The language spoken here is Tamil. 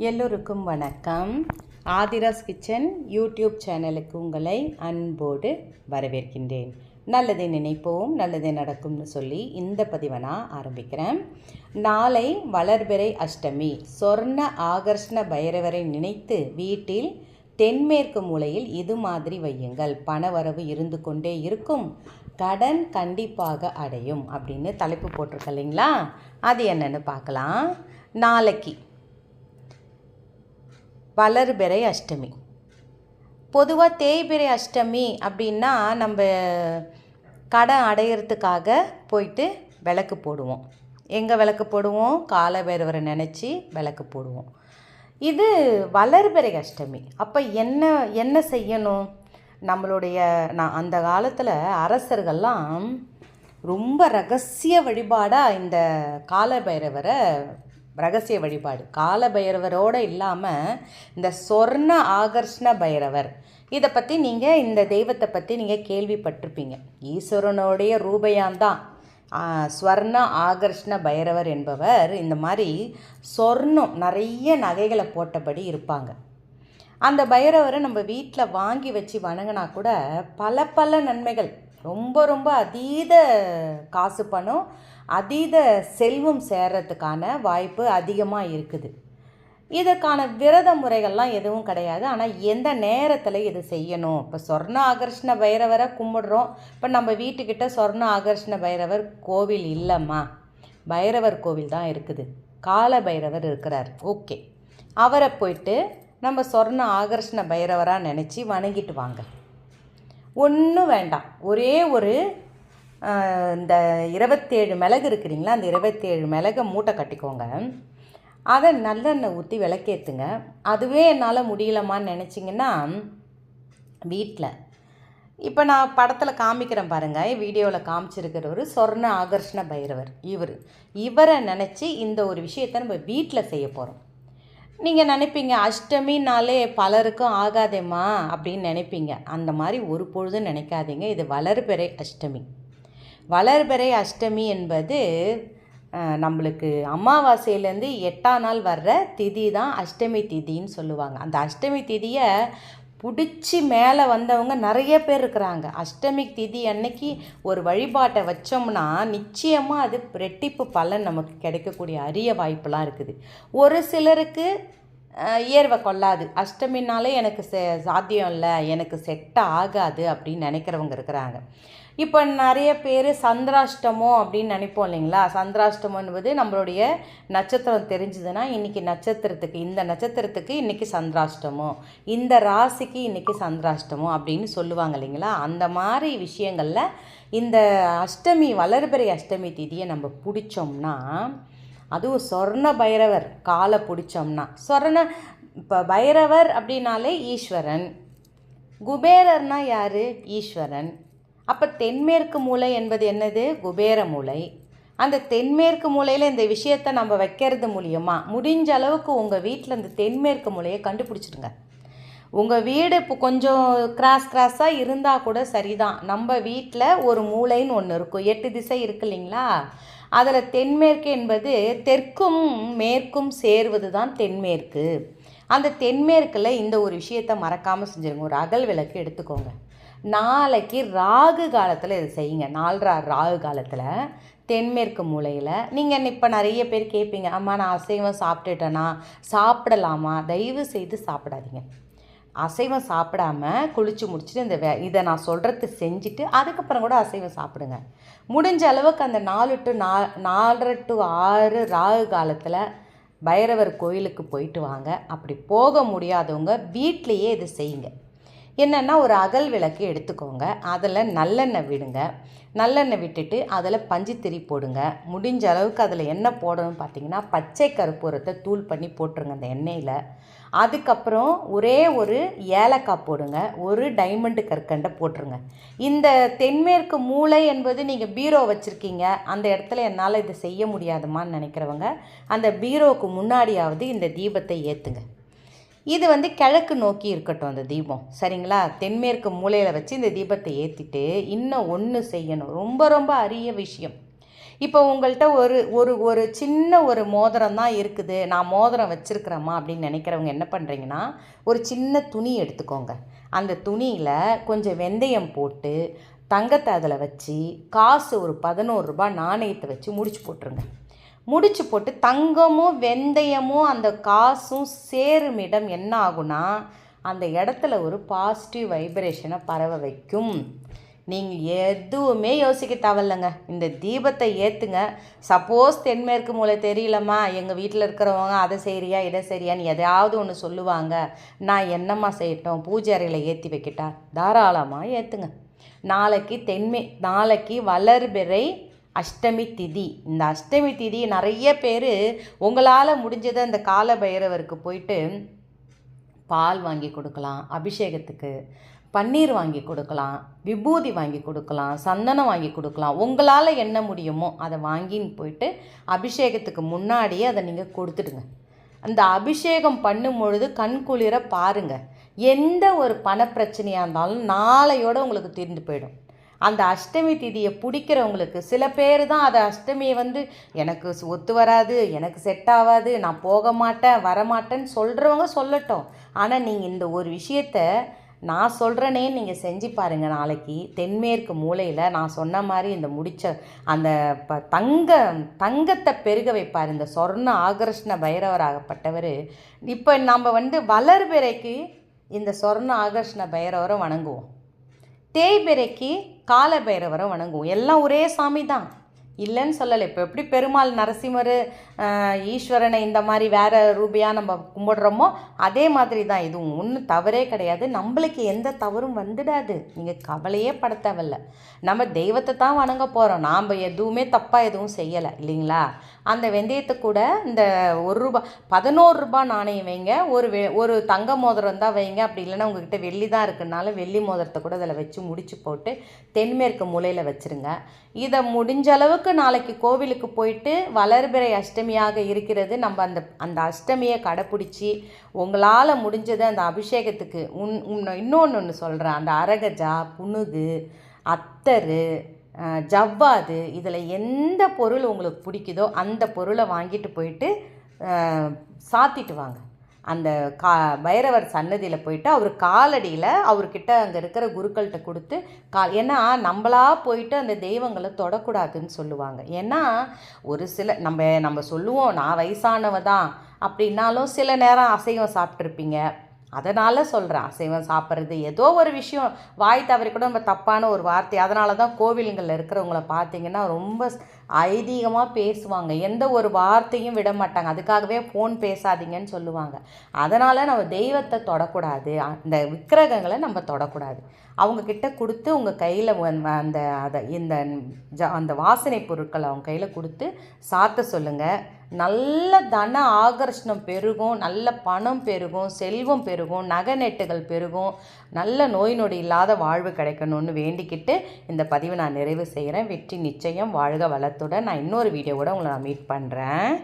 எல்லோருக்கும் வணக்கம். ஆதிராஸ் கிச்சன் யூடியூப் சேனலுக்கு உங்களை அன்போடு வரவேற்கின்றேன். நல்லதை நினைப்போம் நல்லதே நடக்கும்னு சொல்லி இந்த பதிவை நான் ஆரம்பிக்கிறேன். நாளை வளர்பிறை அஷ்டமி. சொர்ண ஆகர்ஷ்ண பைரவரை நினைத்து வீட்டில் தென்மேற்கு மூலையில் இது மாதிரி வையுங்கள். பணவரவு இருந்து கொண்டே இருக்கும். கடன் கண்டிப்பாக அடையும் அப்படின்னு தலைப்பு போட்டிருக்க இல்லைங்களா? அது என்னென்னு பார்க்கலாம். நாளைக்கு. வளர்பிறை அஷ்டமி. பொதுவாக தேய்பிறை அஷ்டமி அப்படின்னா நம்ம கடன் அடையிறதுக்காக போயிட்டு விளக்கு போடுவோம். எங்கே விளக்கு போடுவோம்? கால பைரவரை நினச்சி விளக்கு போடுவோம். இது வளர்பிறை அஷ்டமி. அப்போ என்ன என்ன செய்யணும்? நம்மளுடைய நான் அந்த காலத்தில் அரசர்கள்லாம் ரொம்ப ரகசிய வழிபாடாக இந்த காலபைரவரை ரகசிய வழிபாடு. கால பைரவரோடு இல்லாமல் இந்த சொர்ண ஆகர்ஷ்ண பைரவர். இதை பற்றி நீங்கள் இந்த தெய்வத்தை பற்றி நீங்கள் கேள்விப்பட்டிருப்பீங்க. ஈஸ்வரனுடைய ரூபயாந்தான் ஸ்வர்ண ஆகர்ஷ்ண பைரவர் என்பவர் இந்த மாதிரி சொர்ணம் நிறைய நகைகளை போட்டபடி இருப்பாங்க. அந்த பைரவரை நம்ம வீட்டில் வாங்கி வச்சு வணங்கினா கூட பல பல நன்மைகள். ரொம்ப ரொம்ப அதீத காசு பணம் அதீத செல்வம் சேர்றதுக்கான வாய்ப்பு அதிகமாக இருக்குது. இதற்கான விரத முறைகள்லாம் எதுவும் கிடையாது. ஆனால் எந்த நேரத்தில் இது செய்யணும்? இப்போ சொர்ண ஆகர்ஷ்ண பைரவரை கும்பிடுறோம். இப்போ நம்ம வீட்டுக்கிட்ட சொர்ண ஆகர்ஷ்ண பைரவர் கோவில் இல்லைம்மா? பைரவர் கோவில் தான் இருக்குது. கால பைரவர் இருக்கிறார். ஓகே. அவரை போயிட்டு நம்ம சொர்ண ஆகர்ஷ்ண பைரவராக நினச்சி வணங்கிட்டு வாங்க. ஒன்றும் வேண்டாம். ஒரே ஒரு இந்த இருபத்தேழு மிளகு இருக்கிறீங்களா அந்த இருபத்தேழு மிளகை மூட்டை கட்டிக்கோங்க. அதை நல்லெண்ணெய் ஊற்றி விளக்கேற்றுங்க அதுவே என்னால் முடியலமான்னு நினச்சிங்கன்னா வீட்டில் இப்போ நான் படத்தில் காமிக்கிறேன் பாருங்கள் வீடியோவில் காமிச்சிருக்கிறவர் சொர்ண ஆகர்ஷ்ண பைரவர். இவர். இவரை நினச்சி இந்த ஒரு விஷயத்தை நம்ம வீட்டில் செய்ய போகிறோம் நீங்கள் நினைப்பீங்க அஷ்டமினாலே பலருக்கும் ஆகாதேம்மா அப்படின்னு நினைப்பீங்க. அந்த மாதிரி ஒரு பொழுதும் நினைக்காதீங்க. இது வளர்பிறை அஷ்டமி. வளர்பிறை அஷ்டமி என்பது நம்மளுக்கு அமாவாசையிலேருந்து எட்டாம் நாள் வர்ற திதி தான் அஷ்டமி திதின்னு சொல்லுவாங்க. அந்த அஷ்டமி திதியை பிடிச்சி மேலே வந்தவங்க நிறைய பேர் இருக்கிறாங்க. அஷ்டமி திதி அன்னைக்கு ஒரு வழிபாட்டை வச்சோம்னா நிச்சயமாக அது ரெட்டிப்பு பலன் நமக்கு கிடைக்கக்கூடிய அரிய வாய்ப்பெலாம் இருக்குது. ஒரு சிலருக்கு இயர்வை கொள்ளாது. அஷ்டமினாலே எனக்கு செ சாத்தியம் இல்லை எனக்கு செட் ஆகாது அப்படின்னு நினைக்கிறவங்க இருக்கிறாங்க. இப்போ நிறைய பேர் சந்திராஷ்டமம் அப்படின்னு நினைப்போம் இல்லைங்களா? சந்திராஷ்டமம் என்பது நம்மளுடைய நட்சத்திரம் தெரிஞ்சுதுன்னா இன்றைக்கி நட்சத்திரத்துக்கு இந்த நட்சத்திரத்துக்கு இன்றைக்கி சந்திராஷ்டமம் இந்த ராசிக்கு இன்றைக்கி சந்திராஷ்டமம் அப்படின்னு சொல்லுவாங்க இல்லைங்களா? அந்த மாதிரி விஷயங்களில் இந்த அஷ்டமி வளர்பிறை அஷ்டமி திதியை நம்ம பிடிச்சோம்னா அதுவும் சொர்ண பைரவர் காலை பிடிச்சோம்னா சொர்ண இப்போ பைரவர் அப்படின்னாலே ஈஸ்வரன் குபேரர்னா யார்? ஈஸ்வரன். அப்போ தென்மேற்கு மூலை என்பது என்னது? குபேர மூலை. அந்த தென்மேற்கு மூலையில் இந்த விஷயத்தை நம்ம வைக்கிறது மூலியமாக முடிஞ்ச அளவுக்கு உங்கள் வீட்டில் இந்த தென்மேற்கு மூலையை கண்டுபிடிச்சிடுங்க. உங்கள் வீடு இப்போ கொஞ்சம் கிராஸ் கிராஸாக இருந்தால் கூட சரிதான். நம்ம வீட்டில் ஒரு மூளைன்னு ஒன்று இருக்கும். எட்டு திசை இருக்கு இல்லைங்களா? அதில் தென்மேற்கு என்பது தெற்கும் மேற்கும் சேர்வது தான் தென்மேற்கு. அந்த தென்மேற்கில் இந்த ஒரு விஷயத்தை மறக்காமல் செஞ்சுருங்க. ஒரு அகல் விளக்கு எடுத்துக்கோங்க. நாளைக்கு ராகு காலத்தில் இது செய்யுங்க. நாலரா ராகு காலத்தில் தென்மேற்கு மூலையில். நீங்கள் இப்போ நிறைய பேர் கேட்பீங்க அம்மா நான் அசைவம் சாப்பிட்டுட்டேனா? சாப்பிடலாமா? தயவு செய்து சாப்பிடாதீங்க. அசைவம் சாப்பிடாம குளித்து முடிச்சுட்டு இந்த வே இதை நான் சொல்கிறது செஞ்சுட்டு அதுக்கப்புறம் கூட அசைவம் சாப்பிடுங்க. முடிஞ்ச அளவுக்கு அந்த நாலு டு நா நாலரை டு ஆறு ராகு காலத்தில் பைரவர் கோயிலுக்கு போயிட்டு வாங்க. அப்படி போக முடியாதவங்க வீட்லேயே இது செய்யுங்க. என்னென்னா ஒரு அகல் விளக்கு எடுத்துக்கோங்க. அதில் நல்லெண்ணெய் விடுங்க. நல்லெண்ணெய் விட்டுட்டு அதில் பஞ்சுத்திரி போடுங்க. முடிஞ்ச அளவுக்கு அதில் என்ன போடணும்னு பார்த்தீங்கன்னா பச்சை கருப்பூரத்தை தூள் பண்ணி போட்டுருங்க அந்த எண்ணெயில். அதுக்கப்புறம் ஒரே ஒரு ஏலக்காய் போடுங்க. ஒரு டைமண்டு கற்கண்டை போட்டுருங்க. இந்த தென்மேற்கு மூளை என்பது நீங்கள் பீரோ வச்சுருக்கீங்க. அந்த இடத்துல என்னால் இதை செய்ய முடியாதுமான்னு நினைக்கிறவங்க அந்த பீரோவுக்கு முன்னாடியாவது இந்த தீபத்தை ஏற்றுங்க இது வந்து கிழக்கு நோக்கி இருக்கட்டும் அந்த தீபம். சரிங்களா? தென்மேற்கு மூலையில் வச்சு இந்த தீபத்தை ஏற்றிட்டு இன்னும் ஒன்று செய்யணும். ரொம்ப ரொம்ப அரிய விஷயம். இப்போ உங்கள்கிட்ட ஒரு ஒரு ஒரு சின்ன ஒரு மோதிரம் தான் இருக்குது. நான் மோதிரம் வச்சுருக்கிறேம்மா அப்படின்னு நினைக்கிறவங்க என்ன பண்ணுறீங்கன்னா ஒரு சின்ன துணி எடுத்துக்கோங்க. அந்த துணியில் கொஞ்சம் வெந்தயம் போட்டு தங்கத்தை அதில் வச்சு காசு ஒரு பதினோரு ரூபாய் நாணயத்தை வச்சு முடிச்சு போட்டுருங்க. முடிச்சு போட்டு தங்கமும் வெந்தயமும் அந்த காசும் சேரும் இடம் என்ன ஆகுனா அந்த இடத்துல ஒரு பாசிட்டிவ் வைப்ரேஷனை பரவ வைக்கும். நீங்கள் எதுவுமே யோசிக்க தேவையில்லைங்க. இந்த தீபத்தை ஏற்றுங்க சப்போஸ் தென்மேற்கு மூலை தெரியலம்மா. எங்கள் வீட்டில் இருக்கிறவங்க அதை செய்கிறியா இதை சரியான்னு எதையாவது ஒன்று சொல்லுவாங்க. நான் என்னம்மா செய்யட்டும்? பூஜை அறையில் ஏற்றி வைக்கிட்டா? தாராளமாக ஏற்றுங்க நாளைக்கு தென்மே நாளைக்கு வளர்பிறை அஷ்டமி திதி. இந்த அஷ்டமி திதி நிறைய பேர் உங்களால் முடிஞ்சதை அந்த கால பைரவருக்கு போயிட்டு பால் வாங்கி கொடுக்கலாம் அபிஷேகத்துக்கு பன்னீர் வாங்கி கொடுக்கலாம் விபூதி வாங்கி கொடுக்கலாம் சந்தனம் வாங்கி கொடுக்கலாம். உங்களால் என்ன முடியுமோ அதை வாங்கின்னு போயிட்டு அபிஷேகத்துக்கு முன்னாடியே அதை நீங்கள் கொடுத்துடுங்க. அந்த அபிஷேகம் பண்ணும் பொழுது கண் குளிர பாருங்கள் எந்த ஒரு பணப்பிரச்சனையாக இருந்தாலும் நாளையோடு உங்களுக்கு தீர்ந்து போயிடும். அந்த அஷ்டமி திதியை பிடிக்கிறவங்களுக்கு சில பேர் தான் அதை அஷ்டமியை வந்து எனக்கு ஒத்து வராது எனக்கு செட் ஆகாது நான் போக மாட்டேன் வரமாட்டேன்னு சொல்கிறவங்க சொல்லட்டும். ஆனால் நீங்கள் இந்த ஒரு விஷயத்த நான் சொல்கிறேனே நீங்கள் செஞ்சு பாருங்கள் நாளைக்கு. தென்மேற்கு மூலையில் நான் சொன்ன மாதிரி இந்த முடிச்ச அந்த ப தங்க தங்கத்தை பெருக வைப்பார். இந்த சொர்ண ஆகர்ஷ்ண பைரவராகப்பட்டவர் இப்போ நம்ம வந்து வளர்பிறைக்கு இந்த சொர்ண ஆகர்ஷ்ண பைரவரை வணங்குவோம். தேய்பிறைக்கு கால பைரவரை வணங்குவோம். எல்லாம் ஒரே சாமி தான் இல்லைன்னு சொல்லலை. இப்போ எப்படி பெருமாள் நரசிம்மர் ஈஸ்வரனை இந்த மாதிரி வேறு ரூபியாக நம்ம கும்பிடுறோமோ அதே மாதிரி தான். இதுவும் ஒன்றும் தவறே கிடையாது. நம்மளுக்கு எந்த தவறும் வந்துடாது. நீங்கள் கவலையே பட தேவையில்ல. நம்ம தெய்வத்தை தான் வணங்க போகிறோம் நாம் எதுவுமே தப்பாக எதுவும் செய்யலை இல்லைங்களா? அந்த வெந்தயத்தை கூட இந்த ஒரு ரூபா பதினோரு ரூபா நாணயம் வைங்க. ஒரு வெ ஒரு தங்க மோதிரம் தான் வைங்க. அப்படி இல்லைன்னா உங்ககிட்ட வெள்ளி தான் இருக்குனால வெள்ளி மோதிரத்தை கூட அதில் வச்சு முடிச்சு போட்டு தென்மேற்கு மூலையில் வச்சுருங்க. இதை முடிஞ்ச அளவுக்கு நாளைக்கு கோவிலுக்கு போயிட்டு வளர்பிறை அஷ்டமியாக இருக்கிறது. நம்ம அந்த அந்த அஷ்டமியை கடைப்பிடிச்சி உங்களால் முடிஞ்சது அந்த அபிஷேகத்துக்கு உன் இன்னொன்று ஒன்று சொல்கிறேன் அந்த அரகஜா புனுகு அத்தரு ஜவ்வாது இதில் எந்த பொருள் உங்களுக்கு பிடிக்குதோ அந்த பொருளை வாங்கிட்டு போயிட்டு சாத்திட்டு வாங்க. அந்த கா பைரவர் சன்னதியில் போயிட்டு அவர் காலடியில் அவர்கிட்ட அங்கே இருக்கிற குருக்கள்கிட்ட கொடுத்து கா ஏன்னா நம்மளா போயிட்டு அந்த தெய்வங்களை தொடக்கூடாதுன்னு சொல்லுவாங்க. ஏன்னா ஒரு சில நம்ம நம்ம சொல்லுவோம் நான் வயசானவ தான் அப்படின்னாலும் சில நேரம் அசைவம் சாப்பிட்ருப்பீங்க அதனால் சொல்கிறேன் அசைவம் சாப்பிட்றது ஏதோ ஒரு விஷயம். வாய் தவறி கூட நம்ம தப்பான ஒரு வார்த்தை. அதனால தான் கோவிலுங்களில் இருக்கிறவங்கள பார்த்தீங்கன்னா ரொம்ப ஐதீகமாக பேசுவாங்க. எந்த ஒரு வார்த்தையும் விட மாட்டாங்க. அதுக்காகவே ஃபோன் பேசாதீங்கன்னு சொல்லுவாங்க. அதனால் நம்ம தெய்வத்தை தொடக்கூடாது. அந்த விக்கிரகங்களை நம்ம தொடக்கூடாது. அவங்கக்கிட்ட கொடுத்து உங்கள் கையில் அந்த அதை இந்த ஜ அந்த வாசனை பொருட்களை அவங்க கையில் கொடுத்து சாத்த சொல்லுங்கள் நல்ல தன ஆகர்ஷணம் பெருகும் நல்ல பணம் பெருகும் செல்வம் பெருகும் நகை நெட்டுகள் பெருகும் நல்ல நோய் நொடி இல்லாத வாழ்வு கிடைக்கணும்னு வேண்டிக்கிட்டு இந்த பதிவை நான் நிறைவு செய்கிறேன். வெற்றி நிச்சயம். வாழ்க வளத்துடன். நான் இன்னொரு வீடியோவோட உங்களை நான் மீட் பண்ணுறேன்